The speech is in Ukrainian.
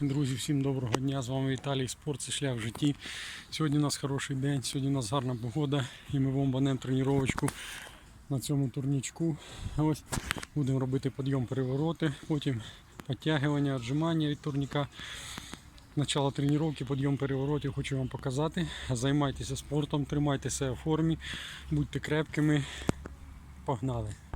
Друзі, всім доброго дня! З вами Віталій Спорт, це шлях в житті. Сьогодні у нас хороший день, сьогодні у нас гарна погода і ми бомбанемо тренувачку на цьому турнічку. Ось будемо робити підйом перевороти, потім підтягування, віджимання від турніка. Начало тренування, підйом переворотів хочу вам показати. Займайтеся спортом, тримайтеся в формі, будьте крепкими. Погнали!